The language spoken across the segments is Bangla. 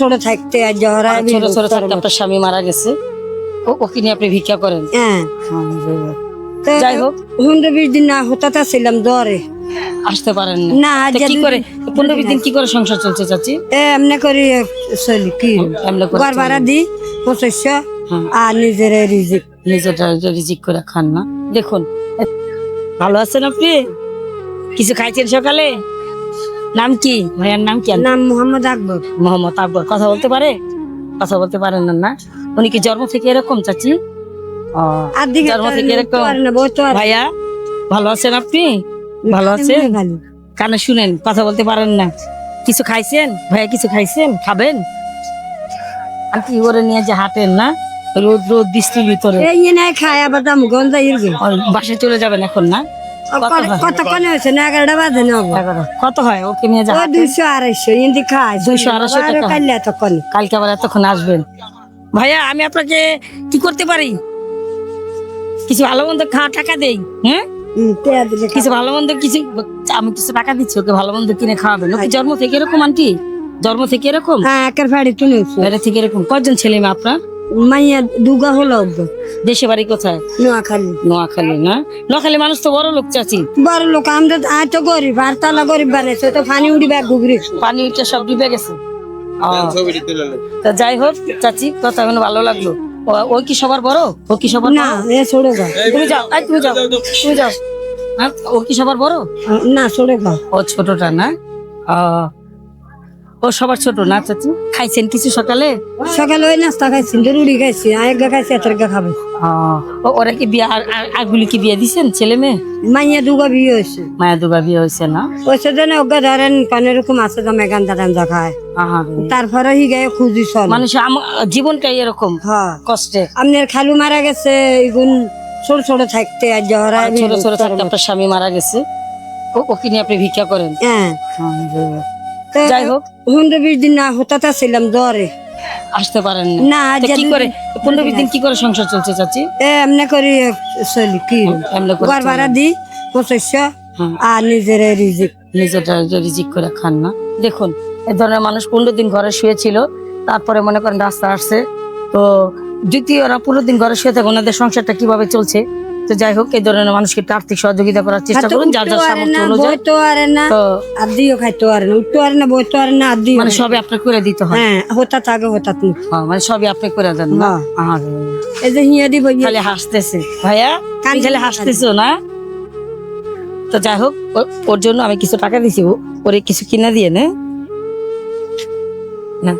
ছোট থাকতে আর জহরা ছোট ছোট থাকতে আপনার স্বামী মারা গেছে। ও ওকে নিয়ে আপনি ভিক্ষা করেন? হ্যাঁ। যাই হোক। পনেরো বিশ দিন না হতাতে ছিলাম জ্বরে। আসতে পারেন না। না কি করে পনেরো বিশ দিন কি করে সংসার চলছে চাচি? এমনি করি চলি কি এমনি করে ঘর ভাড়া দি পঁচিশশো হ্যাঁ। আর নিজের রিজিক। নিজেটা রিজিক করে খান না। দেখুন। ভালো আছেন আপনি? কিছু খাইছেন সকালে? নাম কি? ভাইয়ার নাম কি? নাম মোহাম্মদ আকবর। মোহাম্মদ আকবর। কথা বলতে পারে? কথা বলতে পারেন না না? উনি কি জন্ম থেকে এরকম চাচি? জন্ম থেকে এরকম? ভাইয়া ভালো আছেন আপনি? ভালো আছেন? কানে শুনেন কথা বলতে পারেন না। কিছু খাইছেন? ভাইয়া কিছু খাইছেন? খাবেন? আর কি করে নিয়ে যে হাঁটেন না? রোদ রোদ বৃষ্টির ভিতরে। এই খায় আবার দাম গন্ধ বাসায় চলে যাবেন এখন না? কত? কত কনে হয়েছে? না এগারোটা বাজে না কত হয়? ওকে নিয়ে ও দুইশো আড়াইশো ইন্দি খায়। 200, 250 আরও টাকা। কাইলে এত কনে কালকে আবার এতক্ষণ আসবেন। ভাইয়া আমি আপনাকে কি করতে পারি? কিছু ভালো মন্দ খাওয়া টাকা দেই হ্যাঁ কিছু ভালো মন্দ কিছু আমি কিছু টাকা দিচ্ছি ওকে ভালো মন্দ কিনে খাওয়াবেন। ওকে জন্ম থেকে এরকম আন্টি? জন্ম থেকে এরকম? হ্যাঁ একের ফাড়ি থেকে এরকম। কজন ছেলে মেয়ে আপনার? মাইয়া দুগা হলো দেশে বাড়ি কোথায়? নোয়াখালী। নোয়াখালী না? নোয়াখালী মানুষ তো বড় লোক চাচি। বড় লোক আমরা আয় তো গরিব আর তালা গরিব বানাইছে তো পানি উড়ি ব্যাগ ঘুগরি। পানি উঠে সব ডুবে গেছে। ও, তা যাই হোক চাচি কথা এখন ভালো লাগল। ও- ও কি সবার বড়? ও কি সবার না? এ ছোড়ে গা। তুমি যাও তুমি যাও তুমি যাও। হ্যাঁ, ও কি সবার বড়? না ছোড়ে গা। ও ছোটটা না? ও, ও সবার ছোট না চাচি? খাইছেন কিছু সকালে? সকালে ওই নাস্তা খাইছি রুড়ি খাইছি আয়েক গা খাইছি এত খাবে। ও, ও ওরা কি বিয়ে আর- আর- আরগুলি কি বিয়ে দিছেন ছেলে মেয়ে? মাইয়া দুগা বিয়ে হয়েছে। মায়া দুবা বিয়ে হয়েছে না? ওইসে যেন ওগা ধরেন কানে রকম আছে জমে গান্দা টান্দা খায় তারপরে হি গায়ে খুঁজি চল মানুষ জীবনটাই এরকম হ্যাঁ। কষ্টে। আপনার খালু মারা গেছে এগুন ছোট ছোট থাকতে আর জহরা ছোট ছোট থাকতে আপনার স্বামী মারা গেছে ও ওকে নিয়ে আপনি ভিক্ষা করেন? হ্যাঁ। যাই হোক। পনেরো বিশ দিন না হতাতে ছিলাম জ্বরে। আসতে পারেন না। কি করে পনেরো বিশ দিন কি করে সংসার চলছে চাচি? এমনি করি চলি কি ঘর ভাড়া দি পঁচিশশো হ্যাঁ। আর নিজের রিজিক। নিজেটা রিজিক করে খান না। দেখুন এ ধরনের মানুষ পনেরো দিন ঘরে শুয়েছিল তারপরে মনে করেন রাস্তা আসছে। তো দ্বিতীয় ওরা পনেরো দিন ঘরে শুয়ে থাকে ওনাদের সংসারটা কীভাবে চলছে? তো যাই হোক এই ধরনের মানুষকে একটু আর্থিক সহযোগিতা করার চেষ্টা করুন যার যার সামর্থ্য অনুযায়ী। আরে না তো আর দিও খাইতো আরে না উঠতো আরে না বইতো আরে না আর দিও মানে সবই আপনি করে দিতে হয়? হ্যাঁ তুমি হ্যাঁ, মানে সবই আপনি করে দেন না। এই যে হিয়া দিব খালি হাসতেছে। ভাইয়া কান্দি খালি হাসতেছো না? তো যাই হোক ওর জন্য আমি কিছু টাকা দিছি ওরে কিছু কিনা দিয়ে নে। না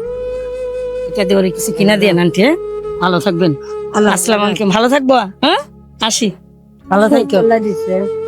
এটা দিয়ে ওরে কিছু কিনা দিয়ে আন্টি হ্যাঁ? ভালো থাকবেন। আল্লাহ আসসালামু আলাইকুম ভালো থাকব হ্যাঁ? আসি। ভালো থাকো।